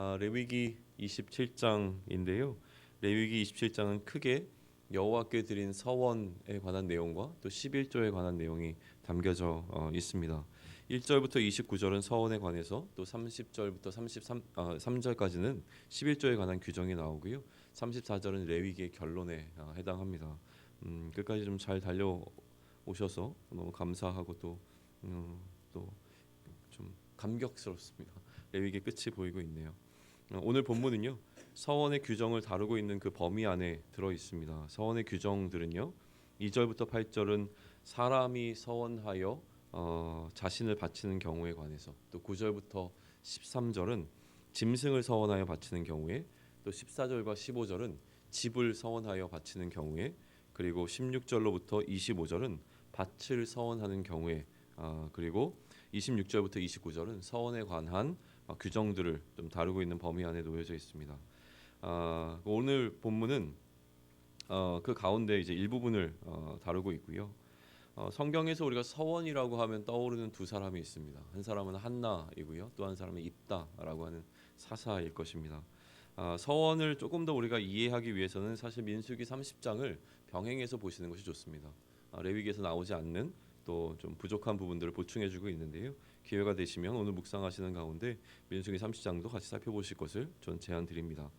아, 레위기 27장인데요. 레위기 27장은 크게 여호와께 드린 서원에 관한 내용과 또 11조에 관한 내용이 담겨져 어, 있습니다. 1절부터 29절은 서원에 관해서 또 30절부터 33 아, 3절까지는 11조에 관한 규정이 나오고요. 34절은 레위기의 결론에 어, 해당합니다. 음, 끝까지 좀 잘 달려 오셔서 너무 감사하고 또 음, 또좀 감격스럽습니다. 레위기 끝이 보이고 있네요. 어, 오늘 본문은요 서원의 규정을 다루고 있는 그 범위 안에 들어 있습니다. 서원의 규정들은요 2절부터 8절은 사람이 서원하여 어, 자신을 바치는 경우에 관해서 또 9절부터 13절은 짐승을 서원하여 바치는 경우에 또 14절과 15절은 집을 서원하여 바치는 경우에 그리고 16절로부터 25절은 밭을 서원하는 경우에 아, 그리고 26절부터 29절은 서원에 관한 어, 규정들을 좀 다루고 있는 범위 안에 놓여져 있습니다. 아, 오늘 본문은 어, 그 가운데 이제 일부분을 어, 다루고 있고요. 어, 성경에서 우리가 서원이라고 하면 떠오르는 두 사람이 있습니다. 한 사람은 한나이고요. 또 한 사람은 입다라고 하는 사사일 것입니다. 아, 서원을 조금 더 우리가 이해하기 위해서는 사실 민수기 30장을 병행해서 보시는 것이 좋습니다. 아, 레위기에서 나오지 않는 또 좀 부족한 부분들을 보충해주고 있는데요. 기회가 되시면 오늘 묵상하시는 가운데 민수기 30장도 같이 살펴보실 것을 전 제안드립니다.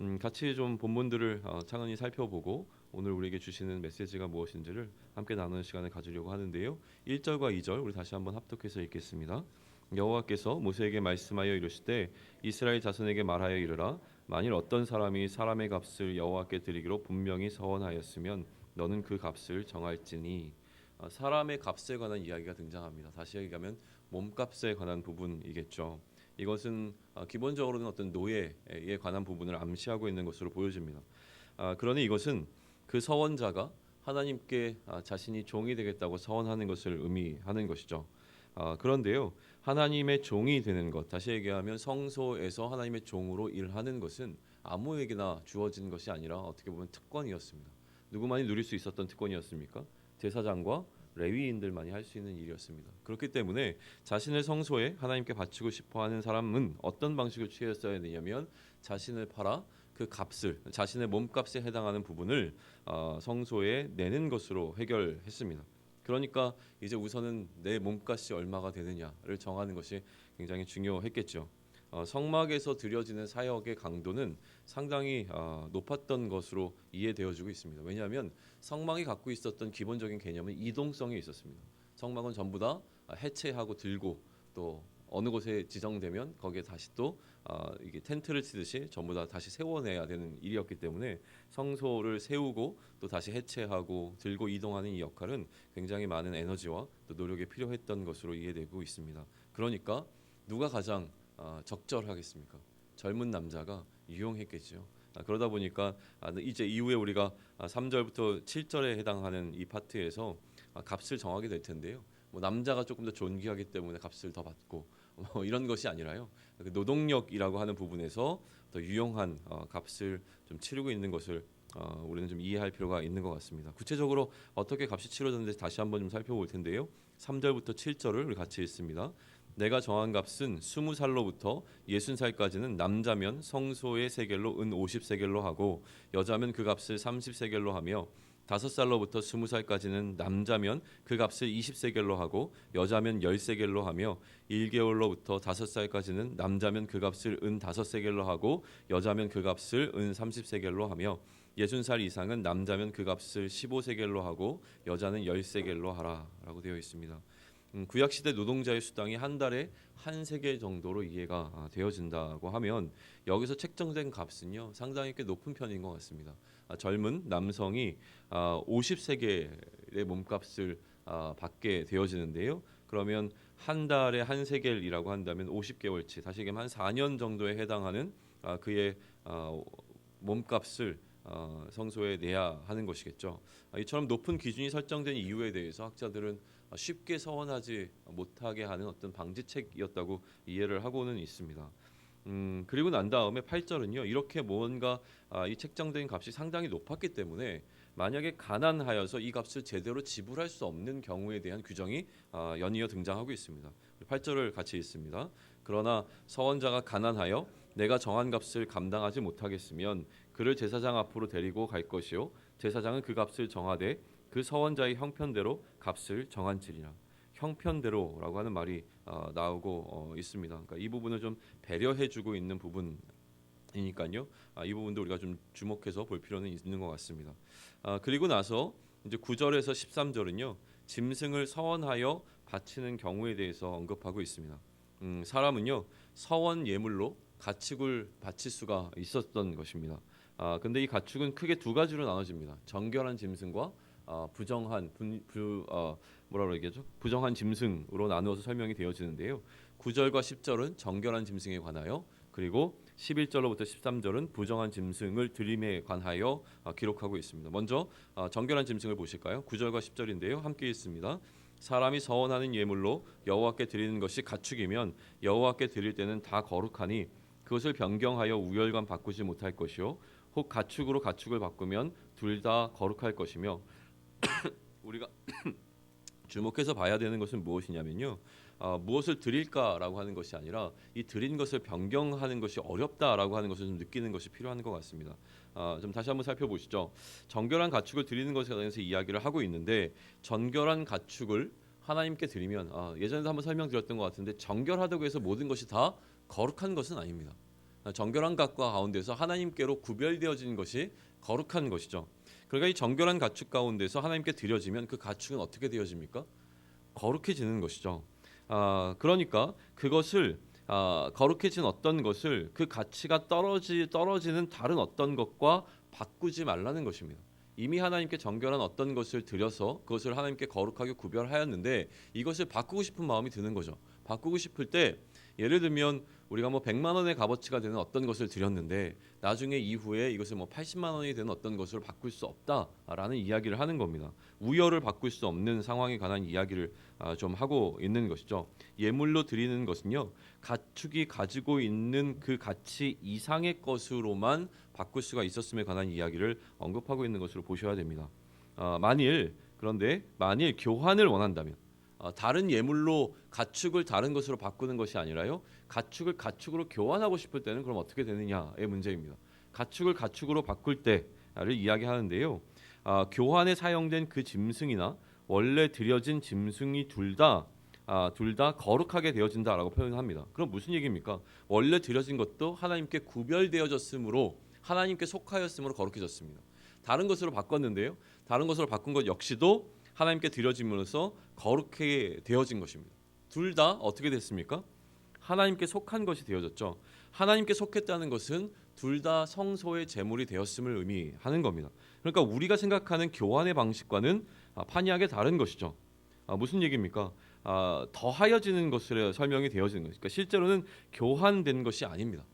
음, 같이 좀 본문들을 어, 차근히 살펴보고 오늘 우리에게 주시는 메시지가 무엇인지를 함께 나누는 시간을 가지려고 하는데요. 1절과 2절 우리 다시 한번 합독해서 읽겠습니다. 여호와께서 모세에게 말씀하여 이르시되 이스라엘 자손에게 말하여 이르라 만일 어떤 사람이 사람의 값을 여호와께 드리기로 분명히 서원하였으면 너는 그 값을 정할지니 아, 사람의 값에 관한 이야기가 등장합니다. 다시 얘기하면 몸값에 관한 부분이겠죠. 이것은 아, 기본적으로는 어떤 노예에 관한 부분을 암시하고 있는 것으로 보여집니다. 아, 그러니 이것은 그 서원자가 하나님께 아, 자신이 종이 되겠다고 서원하는 것을 의미하는 것이죠. 아, 그런데요, 하나님의 종이 되는 것, 다시 얘기하면 성소에서 하나님의 종으로 일하는 것은 아무에게나 주어진 것이 아니라 어떻게 보면 특권이었습니다. 누구만이 누릴 수 있었던 특권이었습니까? 제사장과 레위인들만이 할 수 있는 일이었습니다. 그렇기 때문에 자신을 성소에 하나님께 바치고 싶어하는 사람은 어떤 방식을 취했어야 되냐면 자신을 팔아 그 값을 자신의 몸값에 해당하는 부분을 어, 성소에 내는 것으로 해결했습니다. 그러니까 이제 우선은 내 몸값이 얼마가 되느냐를 정하는 것이 굉장히 중요했겠죠. 어, 성막에서 드려지는 사역의 강도는 상당히 어, 높았던 것으로 이해되어지고 있습니다. 왜냐하면 성막이 갖고 있었던 기본적인 개념은 이동성이 있었습니다. 성막은 전부 다 해체하고 들고 또 어느 곳에 지정되면 거기에 다시 또 어, 이게 텐트를 치듯이 전부 다 다시 세워내야 되는 일이었기 때문에 성소를 세우고 또 다시 해체하고 들고 이동하는 이 역할은 굉장히 많은 에너지와 또 노력이 필요했던 것으로 이해되고 있습니다. 그러니까 누가 가장 어, 적절하겠습니까? 젊은 남자가 유용했겠죠. 아, 그러다 보니까 아, 이제 이후에 우리가 아, 3절부터 7절에 해당하는 이 파트에서 아, 값을 정하게 될 텐데요. 뭐 남자가 조금 더 존귀하기 때문에 값을 더 받고 뭐 이런 것이 아니라요. 그 노동력이라고 하는 부분에서 더 유용한 어, 값을 좀 치르고 있는 것을 어, 우리는 좀 이해할 필요가 있는 것 같습니다. 구체적으로 어떻게 값이 치러졌는지 다시 한번 좀 살펴볼 텐데요. 3절부터 7절을 우리 같이 읽습니다. 내가 정한 값은 스무 살로부터 예순 살까지는 남자면 성소의 세겔로 은 오십 세겔로 하고 여자면 그 값을 삼십 세겔로 하며 다섯 살로부터 스무 살까지는 남자면 그 값을 이십 세겔로 하고 여자면 열 세겔로 하며 일개월로부터 다섯 살까지는 남자면 그 값을 은 다섯 세겔로 하고 여자면 그 값을 은 삼십 세겔로 하며 예순 살 이상은 남자면 그 값을 십오 세겔로 하고 여자는 열 세겔로 하라라고 되어 있습니다. 음, 구약 시대 노동자의 수당이 한 달에 한 세겔 정도로 이해가 아, 되어진다고 하면 여기서 책정된 값은요 상당히 꽤 높은 편인 것 같습니다. 아, 젊은 남성이 아, 50세겔의 몸값을 아, 받게 되어지는데요. 그러면 한 달에 한 세겔이라고 한다면 50개월치 다시 얘기하면 한 4년 정도에 해당하는 아, 그의 아, 몸값을 어, 성소에 내야 하는 것이겠죠. 아, 이처럼 높은 기준이 설정된 이유에 대해서 학자들은 쉽게 서원하지 못하게 하는 어떤 방지책이었다고 이해를 하고는 있습니다. 음, 그리고 난 다음에 8절은요. 이렇게 뭔가 아, 이 책정된 값이 상당히 높았기 때문에 만약에 가난하여서 이 값을 제대로 지불할 수 없는 경우에 대한 규정이 아, 연이어 등장하고 있습니다. 8절을 같이 읽습니다. 그러나 서원자가 가난하여 내가 정한 값을 감당하지 못하겠으면 그를 제사장 앞으로 데리고 갈 것이요 제사장은 그 값을 정하되 그 서원자의 형편대로 값을 정한지리라 형편대로라고 하는 말이 어, 나오고 어, 있습니다. 그러니까 이 부분을 좀 배려해주고 있는 부분 이니까요. 아, 이 부분도 우리가 좀 주목해서 볼 필요는 있는 것 같습니다. 아, 그리고 나서 이제 9절에서 13절은요. 짐승을 서원하여 바치는 경우에 대해서 언급하고 있습니다. 음, 사람은요 서원 예물로 가축을 바칠 수가 있었던 것입니다. 아 근데 이 가축은 크게 두 가지로 나눠집니다. 정결한 짐승과 아, 부정한 분, 부, 어, 뭐라 그러겠죠? 부정한 짐승으로 나누어서 설명이 되어지는데요. 9절과 10절은 정결한 짐승에 관하여 그리고 11절로부터 13절은 부정한 짐승을 드림에 관하여 아, 기록하고 있습니다. 먼저 아, 정결한 짐승을 보실까요? 9절과 10절인데요. 함께 읽습니다. 사람이 서원하는 예물로 여호와께 드리는 것이 가축이면 여호와께 드릴 때는 다 거룩하니 그것을 변경하여 우열감 바꾸지 못할 것이요 혹 가축으로 가축을 바꾸면 둘 다 거룩할 것이며 우리가 주목해서 봐야 되는 것은 무엇이냐면요 아, 무엇을 드릴까라고 하는 것이 아니라 이 드린 것을 변경하는 것이 어렵다라고 하는 것을 좀 느끼는 것이 필요한 것 같습니다. 아, 좀 다시 한번 살펴보시죠. 정결한 가축을 드리는 것에 대해서 이야기를 하고 있는데 정결한 가축을 하나님께 드리면 아, 예전에도 한번 설명드렸던 것 같은데 정결하다고 해서 모든 것이 다 거룩한 것은 아닙니다. 아, 정결한 것과 가운데서 하나님께로 구별되어진 것이 거룩한 것이죠. 그러니까 이 정결한 가축 가운데서 하나님께 드려지면 그 가축은 어떻게 되어집니까? 거룩해지는 것이죠. 아, 그러니까 그것을 아, 거룩해진 어떤 것을 그 가치가 떨어지 떨어지는 다른 어떤 것과 바꾸지 말라는 것입니다. 이미 하나님께 정결한 어떤 것을 드려서 그것을 하나님께 거룩하게 구별하였는데 이것을 바꾸고 싶은 마음이 드는 거죠. 바꾸고 싶을 때 예를 들면 우리가 뭐 100만 원의 값어치가 되는 어떤 것을 드렸는데 나중에 이후에 이것을 뭐 80만 원이 되는 어떤 것으로 바꿀 수 없다라는 이야기를 하는 겁니다. 우열을 바꿀 수 없는 상황에 관한 이야기를 아, 좀 하고 있는 것이죠. 예물로 드리는 것은요. 가축이 가지고 있는 그 가치 이상의 것으로만 바꿀 수가 있었음에 관한 이야기를 언급하고 있는 것으로 보셔야 됩니다. 아, 만일 그런데 만일 교환을 원한다면 어, 다른 예물로 가축을 다른 것으로 바꾸는 것이 아니라요. 가축을 가축으로 교환하고 싶을 때는 그럼 어떻게 되느냐의 문제입니다. 가축을 가축으로 바꿀 때를 이야기하는데요. 아, 교환에 사용된 그 짐승이나 원래 들여진 짐승이 둘다 아, 둘 다 거룩하게 되어진다라고 표현합니다. 그럼 무슨 얘기입니까? 원래 들여진 것도 하나님께 구별되어졌으므로 하나님께 속하였으므로 거룩해졌습니다. 다른 것으로 바꿨는데요. 다른 것으로 바꾼 것 역시도 하나님께 드려짐으로써 거룩하게 되어진 것입니다. 둘 다 어떻게 됐습니까? 하나님께 속한 것이 되어졌죠. 하나님께 속했다는 것은 둘 다 성소의 제물이 되었음을 의미하는 겁니다. 그러니까 우리가 생각하는 교환의 방식과는 아, 판이하게 다른 것이죠. 아, 무슨 얘기입니까? 아, 더하여지는 것으로 설명이 되어지는 것이니까 실제로는 교환된 것이 아닙니다.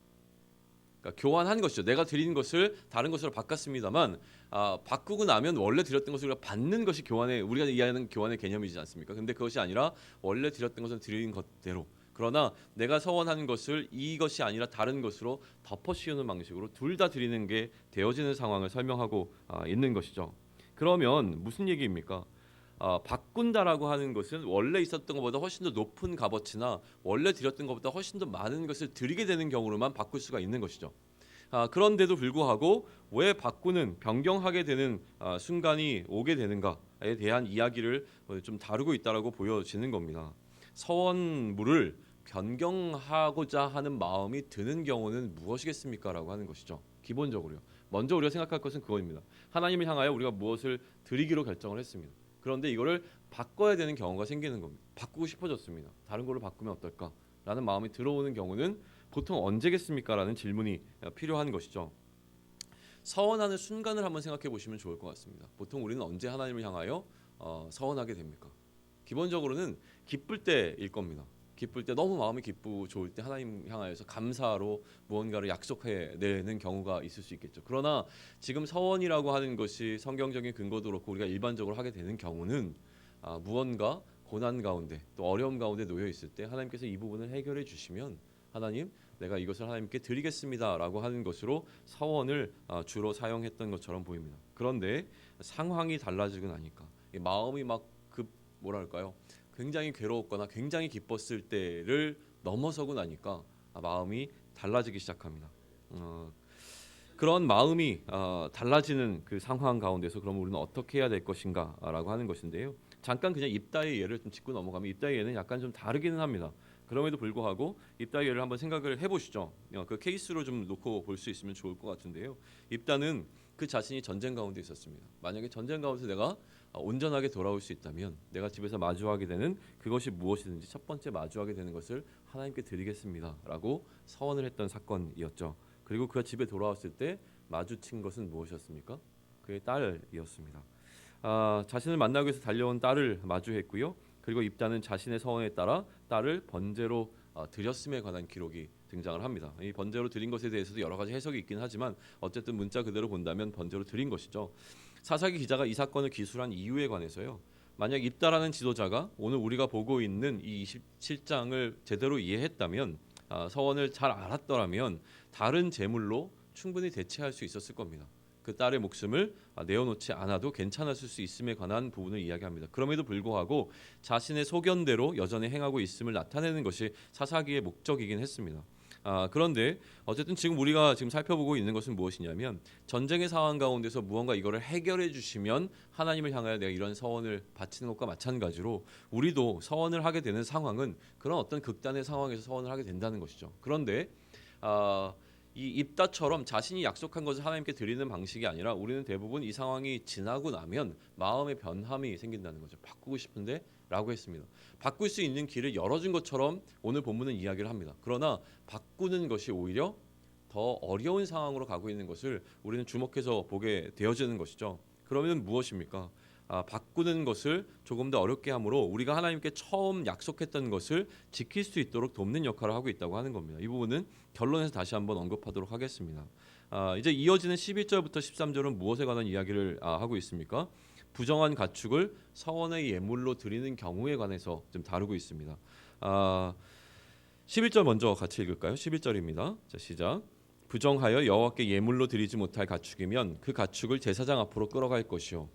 그러니까 교환한 것이죠. 내가 드린 것을 다른 것으로 바꿨습니다만 아, 바꾸고 나면 원래 드렸던 것을 우리가 받는 것이 교환의 우리가 이해하는 교환의 개념이지 않습니까? 근데 그것이 아니라 원래 드렸던 것을 드린 것대로 그러나 내가 서원하는 것을 이것이 아니라 다른 것으로 덮어 씌우는 방식으로 둘 다 드리는 게 되어지는 상황을 설명하고 아, 있는 것이죠. 그러면 무슨 얘기입니까? 아, 바꾼다라고 하는 것은 원래 있었던 것보다 훨씬 더 높은 값어치나 원래 드렸던 것보다 훨씬 더 많은 것을 드리게 되는 경우로만 바꿀 수가 있는 것이죠. 아, 그런데도 불구하고 왜 바꾸는 변경하게 되는 아, 순간이 오게 되는가에 대한 이야기를 어, 좀 다루고 있다라고 보여지는 겁니다. 서원물을 변경하고자 하는 마음이 드는 경우는 무엇이겠습니까라고 하는 것이죠. 기본적으로요. 먼저 우리가 생각할 것은 그거입니다. 하나님을 향하여 우리가 무엇을 드리기로 결정을 했습니다. 그런데 이거를 바꿔야 되는 경우가 생기는 겁니다. 바꾸고 싶어졌습니다. 다른 걸로 바꾸면 어떨까? 라는 마음이 들어오는 경우는 보통 언제겠습니까? 라는 질문이 필요한 것이죠. 서원하는 순간을 한번 생각해 보시면 좋을 것 같습니다. 보통 우리는 언제 하나님을 향하여 어, 서원하게 됩니까? 기본적으로는 기쁠 때일 겁니다. 기쁠 때 너무 마음이 기쁘고 좋을 때 하나님 향하여서 감사로 무언가를 약속해 내는 경우가 있을 수 있겠죠. 그러나 지금 서원이라고 하는 것이 성경적인 근거도 그렇고 우리가 일반적으로 하게 되는 경우는 아, 무언가 고난 가운데 또 어려움 가운데 놓여 있을 때 하나님께서 이 부분을 해결해 주시면 하나님 내가 이것을 하나님께 드리겠습니다라고 하는 것으로 서원을 아, 주로 사용했던 것처럼 보입니다. 그런데 상황이 달라지고 나니까 이 마음이 막 급 뭐랄까요? 굉장히 괴로웠거나 굉장히 기뻤을 때를 넘어서고 나니까 아, 마음이 달라지기 시작합니다. 어, 그런 마음이 어, 달라지는 그 상황 가운데서 그럼 우리는 어떻게 해야 될 것인가라고 하는 것인데요. 잠깐 그냥 입다의 예를 좀 짚고 넘어가면 입다의 예는 약간 좀 다르기는 합니다. 그럼에도 불구하고 입다의 예를 한번 생각을 해보시죠. 어, 그 케이스로 좀 놓고 볼 수 있으면 좋을 것 같은데요. 입다는 그 자신이 전쟁 가운데 있었습니다. 만약에 전쟁 가운데 내가 어, 온전하게 돌아올 수 있다면 내가 집에서 마주하게 되는 그것이 무엇이든지 첫 번째 마주하게 되는 것을 하나님께 드리겠습니다라고 서원을 했던 사건이었죠. 그리고 그가 집에 돌아왔을 때 마주친 것은 무엇이었습니까? 그의 딸이었습니다. 아, 자신을 만나기 위해서 달려온 딸을 마주했고요. 그리고 입다는 자신의 서원에 따라 딸을 번제로 어, 드렸음에 관한 기록이 등장을 합니다. 이 번제로 드린 것에 대해서도 여러 가지 해석이 있긴 하지만 어쨌든 문자 그대로 본다면 번제로 드린 것이죠. 사사기 기자가 이 사건을 기술한 이유에 관해서요. 만약 입다라는 지도자가 오늘 우리가 보고 있는 이 27장을 제대로 이해했다면 아, 서원을 잘 알았더라면 다른 제물로 충분히 대체할 수 있었을 겁니다. 그 딸의 목숨을 아, 내어놓지 않아도 괜찮았을 수 있음에 관한 부분을 이야기합니다. 그럼에도 불구하고 자신의 소견대로 여전히 행하고 있음을 나타내는 것이 사사기의 목적이긴 했습니다. 아, 그런데 어쨌든 지금 우리가 지금 살펴보고 있는 것은 무엇이냐면 전쟁의 상황 가운데서 무언가 이거를 해결해 주시면 하나님을 향하여 내가 이런 서원을 바치는 것과 마찬가지로 우리도 서원을 하게 되는 상황은 그런 어떤 극단의 상황에서 서원을 하게 된다는 것이죠. 그런데 아, 이 입다처럼 자신이 약속한 것을 하나님께 드리는 방식이 아니라 우리는 대부분 이 상황이 지나고 나면 마음의 변함이 생긴다는 거죠. 바꾸고 싶은데 라고 했습니다. 바꿀 수 있는 길을 열어준 것처럼 오늘 본문은 이야기를 합니다. 그러나 바꾸는 것이 오히려 더 어려운 상황으로 가고 있는 것을 우리는 주목해서 보게 되어지는 것이죠. 그러면 무엇입니까? 아, 바꾸는 것을 조금 더 어렵게 함으로 우리가 하나님께 처음 약속했던 것을 지킬 수 있도록 돕는 역할을 하고 있다고 하는 겁니다. 이 부분은 결론에서 다시 한번 언급하도록 하겠습니다. 아, 이제 이어지는 11절부터 13절은 무엇에 관한 이야기를 아, 하고 있습니까? 부정한 가축을 서원의 예물로 드리는 경우에 관해서 좀 다루고 있습니다. 아, 11절 먼저 같이 읽을까요? 11절입니다. 자, 시작. 부정하여 여호와께 예물로 드리지 못할 가축이면 그 가축을 제사장 앞으로 끌어갈 것이요.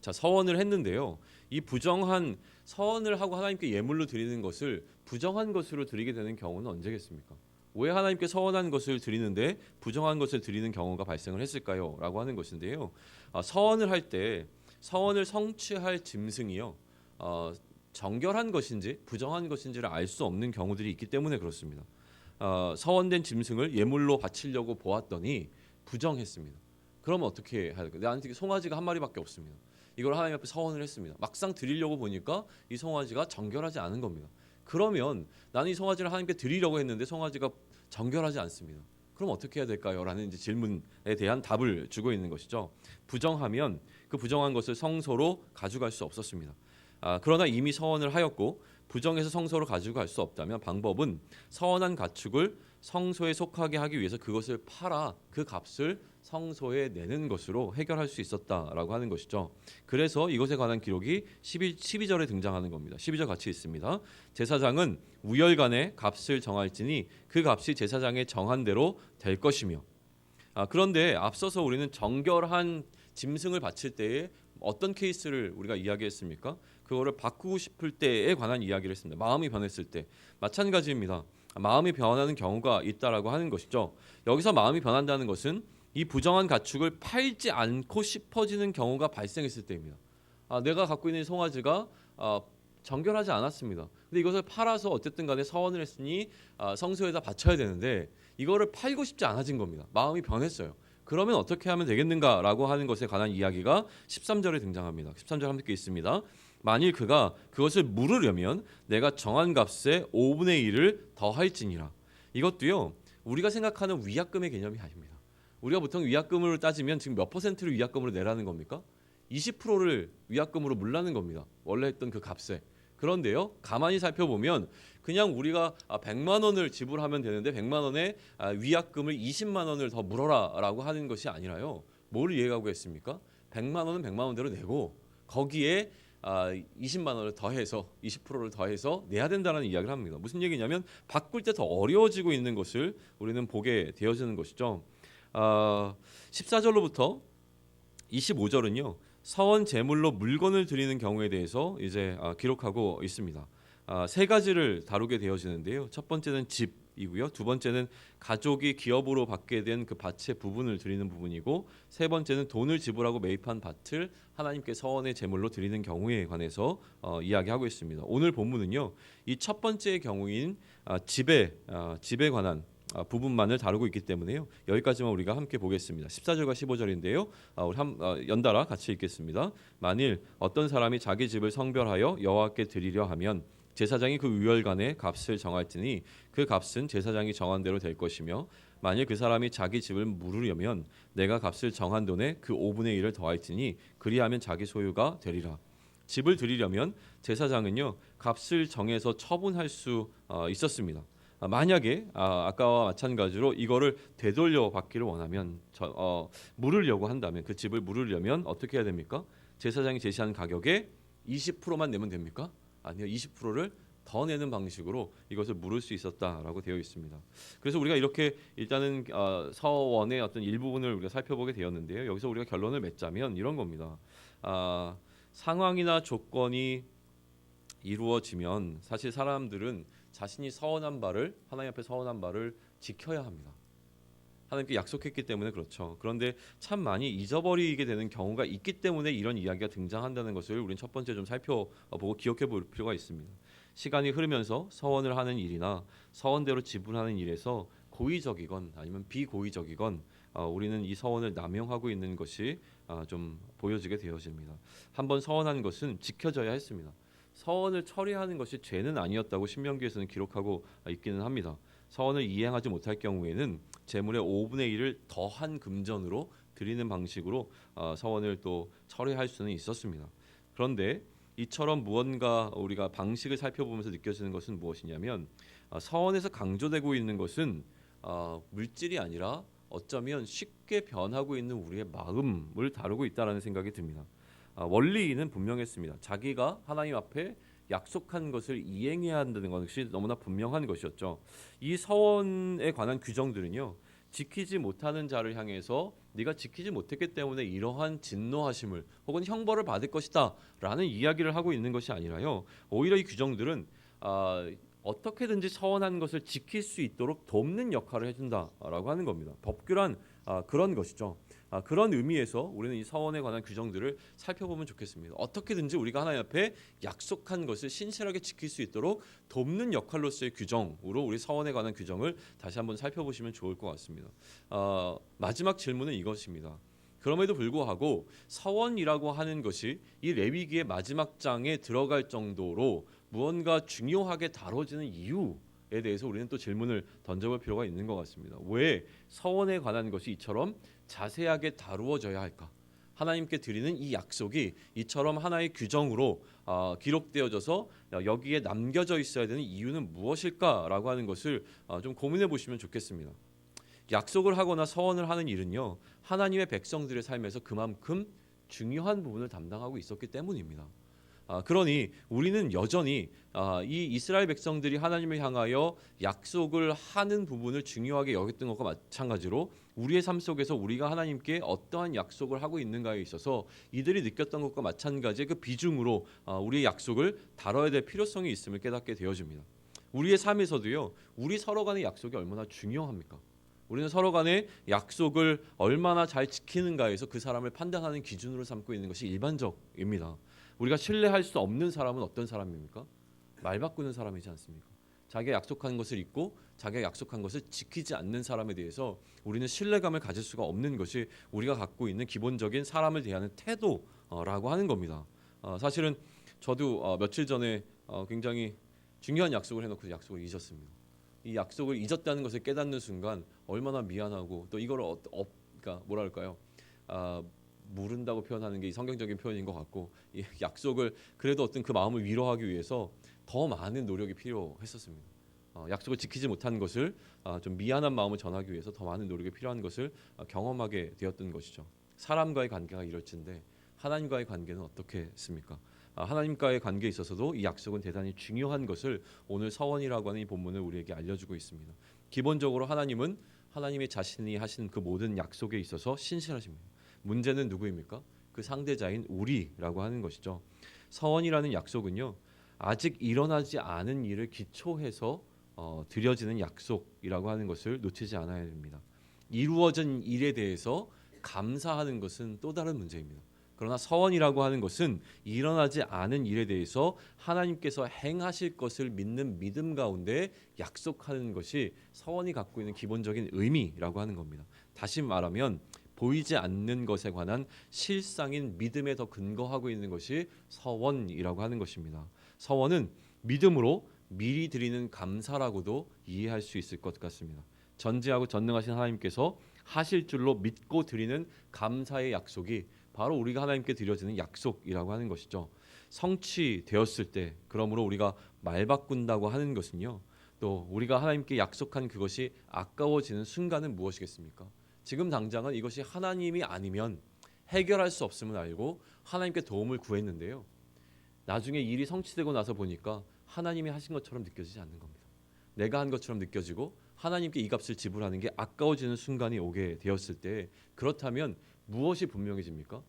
자, 서원을 했는데요. 이 부정한 서원을 하고 하나님께 예물로 드리는 것을 부정한 것으로 드리게 되는 경우는 언제겠습니까? 왜 하나님께 서원한 것을 드리는데 부정한 것을 드리는 경우가 발생을 했을까요? 라고 하는 것인데요. 아, 서원을 할 때 서원을 성취할 짐승이요. 어, 정결한 것인지 부정한 것인지를 알 수 없는 경우들이 있기 때문에 그렇습니다. 어, 서원된 짐승을 예물로 바치려고 보았더니 부정했습니다. 그러면 어떻게 해야 될까요? 나한테 송아지가 한 마리밖에 없습니다. 이걸 하나님 앞에 서원을 했습니다. 막상 드리려고 보니까 이 송아지가 정결하지 않은 겁니다. 그러면 나는 이 송아지를 하나님께 드리려고 했는데 송아지가 정결하지 않습니다. 그럼 어떻게 해야 될까요? 라는 이제 질문에 대한 답을 주고 있는 것이죠. 부정하면 그 부정한 것을 성소로 가져갈 수 없었습니다. 아, 그러나 이미 서원을 하였고 부정해서 성소로 가지고 갈 수 없다면 방법은 서원한 가축을 성소에 속하게 하기 위해서 그것을 팔아 그 값을 성소에 내는 것으로 해결할 수 있었다라고 하는 것이죠. 그래서 이것에 관한 기록이 12, 12절에 등장하는 겁니다. 12절 같이 있습니다. 제사장은 우열간에 값을 정할지니 그 값이 제사장의 정한 대로 될 것이며 아, 그런데 앞서서 우리는 정결한 짐승을 바칠 때에 어떤 케이스를 우리가 이야기했습니까? 그거를 바꾸고 싶을 때에 관한 이야기를 했습니다. 마음이 변했을 때 마찬가지입니다. 마음이 변하는 경우가 있다라고 하는 것이죠. 여기서 마음이 변한다는 것은 이 부정한 가축을 팔지 않고 싶어지는 경우가 발생했을 때입니다. 아, 내가 갖고 있는 송아지가 아, 정결하지 않았습니다. 근데 이것을 팔아서 어쨌든 간에 서원을 했으니 아, 성소에다 바쳐야 되는데 이거를 팔고 싶지 않아진 겁니다. 마음이 변했어요. 그러면 어떻게 하면 되겠는가라고 하는 것에 관한 이야기가 13절에 등장합니다. 13절 함께 있습니다. 만일 그가 그것을 물으려면 내가 정한 값의 5분의 1을 더할지니라. 이것도요. 우리가 생각하는 위약금의 개념이 아닙니다. 우리가 보통 위약금으로 따지면 지금 몇 퍼센트를 위약금으로 내라는 겁니까? 20%를 위약금으로 물라는 겁니다. 원래 했던 그 값에. 그런데요. 가만히 살펴보면 그냥 우리가 100만 원을 지불하면 되는데 100만 원에 아, 위약금을 20만 원을 더 물어라라고 하는 것이 아니라요. 뭘 이해하고 했습니까? 100만 원은 100만 원대로 내고 거기에 아, 20만 원을 더해서 20%를 더해서 내야 된다는 이야기를 합니다. 무슨 얘기냐면 바꿀 때 더 어려워지고 있는 것을 우리는 보게 되어지는 것이죠. 아, 14절로부터 25절은요. 서원 제물로 물건을 드리는 경우에 대해서 이제 아, 기록하고 있습니다. 아, 세 가지를 다루게 되어지는데요. 첫 번째는 집, 10이고요. 두 번째는 가족이 기업으로 받게 된 그 밭의 부분을 드리는 부분이고 세 번째는 돈을 지불하고 매입한 밭을 하나님께 서원의 제물로 드리는 경우에 관해서 어, 이야기하고 있습니다. 오늘 본문은요. 이 첫 번째의 경우인 아, 집에 아, 집에 관한 아, 부분만을 다루고 있기 때문에요. 여기까지만 우리가 함께 보겠습니다. 14절과 15절인데요. 아, 우리 한, 아, 연달아 같이 읽겠습니다. 만일 어떤 사람이 자기 집을 성별하여 여호와께 드리려 하면 제사장이 그 유월간에 값을 정할지니 그 값은 제사장이 정한 대로 될 것이며 만일 그 사람이 자기 집을 물으려면 내가 값을 정한 돈에 그 5분의 1을 더할지니 그리하면 자기 소유가 되리라. 집을 드리려면 제사장은요 값을 정해서 처분할 수 어, 있었습니다. 아, 만약에 아, 아까와 마찬가지로 이거를 되돌려 받기를 원하면 저, 어, 물으려고 한다면 그 집을 물으려면 어떻게 해야 됩니까? 제사장이 제시한 가격에 20%만 내면 됩니까? 아니요, 20%를 더 내는 방식으로 이것을 물을 수 있었다라고 되어 있습니다. 그래서 우리가 이렇게 일단은 어, 서원의 어떤 일부분을 우리가 살펴보게 되었는데요. 여기서 우리가 결론을 맺자면 이런 겁니다. 아, 상황이나 조건이 이루어지면 사실 사람들은 자신이 서원한 바를 하나님 앞에 서원한 바를 지켜야 합니다. 하나님께 약속했기 때문에 그렇죠. 그런데 참 많이 잊어버리게 되는 경우가 있기 때문에 이런 이야기가 등장한다는 것을 우리는 첫 번째 좀 살펴보고 기억해 볼 필요가 있습니다. 시간이 흐르면서 서원을 하는 일이나 서원대로 지불하는 일에서 고의적이건 아니면 비고의적이건 어, 우리는 이 서원을 남용하고 있는 것이 아, 좀 보여지게 되어집니다. 한번 서원한 것은 지켜져야 했습니다. 서원을 처리하는 것이 죄는 아니었다고 신명기에서는 기록하고 있기는 합니다. 서원을 이행하지 못할 경우에는 재물의 5분의 1을 더한 금전으로 드리는 방식으로 어, 서원을 또 처리할 수는 있었습니다. 그런데 이처럼 무언가 우리가 방식을 살펴보면서 느껴지는 것은 무엇이냐면 어, 서원에서 강조되고 있는 것은 어, 물질이 아니라 어쩌면 쉽게 변하고 있는 우리의 마음을 다루고 있다라는 생각이 듭니다. 아, 원리는 분명했습니다. 자기가 하나님 앞에 약속한 것을 이행해야 한다는 것이 너무나 분명한 것이었죠. 이 서원에 관한 규정들은요. 지키지 못하는 자를 향해서 네가 지키지 못했기 때문에 이러한 진노하심을 혹은 형벌을 받을 것이다라는 이야기를 하고 있는 것이 아니라요. 오히려 이 규정들은 아, 어떻게든지 서원한 것을 지킬 수 있도록 돕는 역할을 해준다라고 하는 겁니다. 법규란 아, 그런 것이죠. 아, 그런 의미에서 우리는 이 서원에 관한 규정들을 살펴보면 좋겠습니다. 어떻게든지 우리가 하나님 앞에 약속한 것을 신실하게 지킬 수 있도록 돕는 역할로서의 규정으로 우리 서원에 관한 규정을 다시 한번 살펴보시면 좋을 것 같습니다. 아, 마지막 질문은 이것입니다. 그럼에도 불구하고 서원이라고 하는 것이 이 레위기의 마지막 장에 들어갈 정도로 무언가 중요하게 다뤄지는 이유에 대해서 우리는 또 질문을 던져볼 필요가 있는 것 같습니다. 왜 서원에 관한 것이 이처럼 자세하게 다루어져야 할까? 하나님께 드리는 이 약속이 이처럼 하나의 규정으로 어, 기록되어져서 여기에 남겨져 있어야 되는 이유는 무엇일까라고 하는 것을 어, 좀 고민해 보시면 좋겠습니다. 약속을 하거나 서원을 하는 일은요 하나님의 백성들의 삶에서 그만큼 중요한 부분을 담당하고 있었기 때문입니다. 아, 그러니 우리는 여전히 아, 이 이스라엘 백성들이 하나님을 향하여 약속을 하는 부분을 중요하게 여겼던 것과 마찬가지로 우리의 삶 속에서 우리가 하나님께 어떠한 약속을 하고 있는가에 있어서 이들이 느꼈던 것과 마찬가지의 그 비중으로 아, 우리의 약속을 다뤄야 될 필요성이 있음을 깨닫게 되어집니다. 우리의 삶에서도요, 우리 서로 간의 약속이 얼마나 중요합니까? 우리는 서로 간의 약속을 얼마나 잘 지키는가에서 그 사람을 판단하는 기준으로 삼고 있는 것이 일반적입니다. 우리가 신뢰할 수 없는 사람은 어떤 사람입니까? 말 바꾸는 사람이지 않습니까? 자기가 약속한 것을 잊고 자기가 약속한 것을 지키지 않는 사람에 대해서 우리는 신뢰감을 가질 수가 없는 것이 우리가 갖고 있는 기본적인 사람을 대하는 태도라고 하는 겁니다. 어, 사실은 저도 어, 며칠 전에 어, 굉장히 중요한 약속을 해놓고 약속을 잊었습니다. 이 약속을 잊었다는 것을 깨닫는 순간 얼마나 미안하고 또 이걸 어, 어, 그러니까 뭐랄까요? 아, 모른다고 표현하는 게 성경적인 표현인 것 같고 이 약속을 그래도 어떤 그 마음을 위로하기 위해서 더 많은 노력이 필요했었습니다. 어, 약속을 지키지 못한 것을 어, 좀 미안한 마음을 전하기 위해서 더 많은 노력이 필요한 것을 어, 경험하게 되었던 것이죠. 사람과의 관계가 이럴진데 하나님과의 관계는 어떻겠습니까? 아, 하나님과의 관계에 있어서도 이 약속은 대단히 중요한 것을 오늘 서원이라고 하는 이 본문을 우리에게 알려주고 있습니다. 기본적으로 하나님은 하나님의 자신이 하신 그 모든 약속에 있어서 신실하십니다. 문제는 누구입니까? 그 상대자인 우리라고 하는 것이죠. 서원이라는 약속은요. 아직 일어나지 않은 일을 기초해서 어, 드려지는 약속이라고 하는 것을 놓치지 않아야 됩니다. 이루어진 일에 대해서 감사하는 것은 또 다른 문제입니다. 그러나 서원이라고 하는 것은 일어나지 않은 일에 대해서 하나님께서 행하실 것을 믿는 믿음 가운데 약속하는 것이 서원이 갖고 있는 기본적인 의미라고 하는 겁니다. 다시 말하면 보이지 않는 것에 관한 실상인 믿음에 더 근거하고 있는 것이 서원이라고 하는 것입니다. 서원은 믿음으로 미리 드리는 감사라고도 이해할 수 있을 것 같습니다. 전지하고 전능하신 하나님께서 하실 줄로 믿고 드리는 감사의 약속이 바로 우리가 하나님께 드려지는 약속이라고 하는 것이죠. 성취되었을 때 그러므로 우리가 말 바꾼다고 하는 것은요. 또 우리가 하나님께 약속한 그것이 아까워지는 순간은 무엇이겠습니까? 지금 당장은 이것이 하나님이 아니면 해결할 수 없음을 알고 하나님께 도움을 구했는데요. 나중에 일이 성취되고 나서 보니까 하나님이 하신 것처럼 느껴지지 않는 겁니다. 내가 한 것처럼 느껴지고 하나님께 이 값을 지불하는 게 아까워지는 순간이 오게 되었을 때 그렇다면 무엇이 분명해집니까?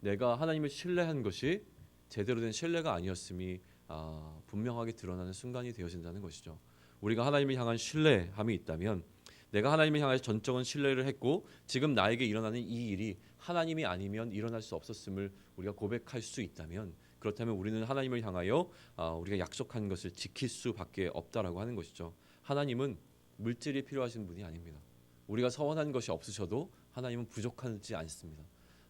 내가 하나님을 신뢰한 것이 제대로 된 신뢰가 아니었음이 아, 분명하게 드러나는 순간이 되어진다는 것이죠. 우리가 하나님을 향한 신뢰함이 있다면 내가 하나님을 향해서 전적인 신뢰를 했고 지금 나에게 일어나는 이 일이 하나님이 아니면 일어날 수 없었음을 우리가 고백할 수 있다면 그렇다면 우리는 하나님을 향하여 아, 우리가 약속한 것을 지킬 수밖에 없다라고 하는 것이죠. 하나님은 물질이 필요하신 분이 아닙니다. 우리가 서원한 것이 없으셔도 하나님은 부족하지 않습니다.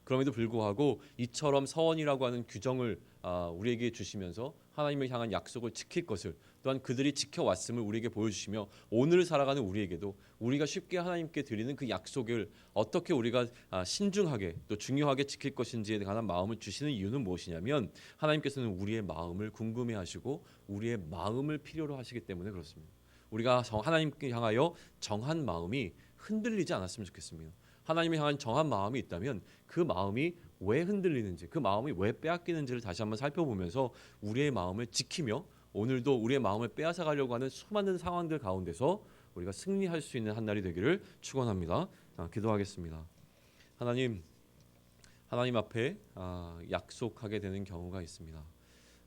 그럼에도 불구하고 이처럼 서원이라고 하는 규정을 아, 우리에게 주시면서 하나님을 향한 약속을 지킬 것을 또한 그들이 지켜왔음을 우리에게 보여주시며 오늘 살아가는 우리에게도 우리가 쉽게 하나님께 드리는 그 약속을 어떻게 우리가 아, 신중하게 또 중요하게 지킬 것인지에 관한 마음을 주시는 이유는 무엇이냐면 하나님께서는 우리의 마음을 궁금해하시고 우리의 마음을 필요로 하시기 때문에 그렇습니다. 우리가 정- 하나님께 향하여 정한 마음이 흔들리지 않았으면 좋겠습니다. 하나님을 향한 정한 마음이 있다면 그 마음이 왜 흔들리는지, 그 마음이 왜 빼앗기는지를 다시 한번 살펴보면서 우리의 마음을 지키며 오늘도 우리의 마음을 빼앗아 가려고 하는 수많은 상황들 가운데서 우리가 승리할 수 있는 한 날이 되기를 축원합니다. 아, 기도하겠습니다. 하나님, 하나님 앞에 아, 약속하게 되는 경우가 있습니다.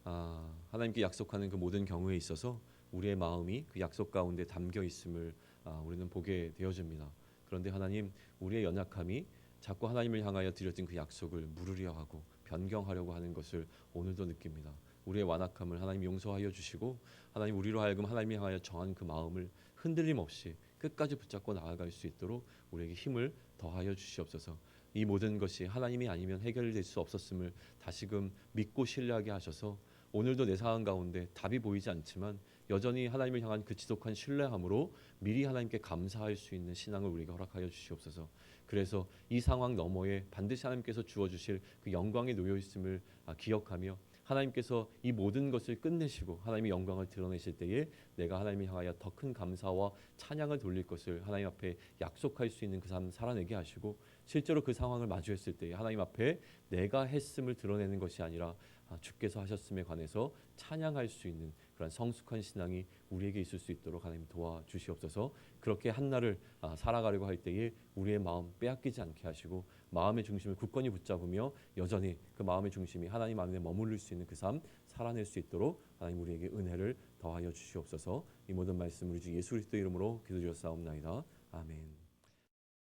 아, 하나님께 약속하는 그 모든 경우에 있어서 우리의 마음이 그 약속 가운데 담겨 있음을 아, 우리는 보게 되어집니다. 그런데 하나님, 우리의 연약함이 자꾸 하나님을 향하여 드려진 그 약속을 물으려 하고 변경하려고 하는 것을 오늘도 느낍니다. 우리의 완악함을 하나님 용서하여 주시고 하나님 우리로 하여금 하나님을 향하여 정한 그 마음을 흔들림 없이 끝까지 붙잡고 나아갈 수 있도록 우리에게 힘을 더하여 주시옵소서. 이 모든 것이 하나님이 아니면 해결될 수 없었음을 다시금 믿고 신뢰하게 하셔서 오늘도 내 상황 가운데 답이 보이지 않지만 여전히 하나님을 향한 그 지독한 신뢰함으로 미리 하나님께 감사할 수 있는 신앙을 우리가 허락하여 주시옵소서. 그래서 이 상황 너머에 반드시 하나님께서 주어 주실 그 영광이 놓여 있음을 아, 기억하며 하나님께서 이 모든 것을 끝내시고 하나님의 영광을 드러내실 때에 내가 하나님을 향하여 더 큰 감사와 찬양을 돌릴 것을 하나님 앞에 약속할 수 있는 그 삶 살아내게 하시고 실제로 그 상황을 마주했을 때에 하나님 앞에 내가 했음을 드러내는 것이 아니라 아, 주께서 하셨음에 관해서 찬양할 수 있는 그런 성숙한 신앙이 우리에게 있을 수 있도록 하나님 도와주시옵소서. 그렇게 한 날을 아, 살아가려고 할 때에 우리의 마음 빼앗기지 않게 하시고 마음의 중심을 굳건히 붙잡으며 여전히 그 마음의 중심이 하나님 안에 머무를 수 있는 그 삶 살아낼 수 있도록 하나님 우리에게 은혜를 더하여 주시옵소서. 이 모든 말씀을 우리 주 예수 그리스도 이름으로 기도드렸사옵나이다. 아멘.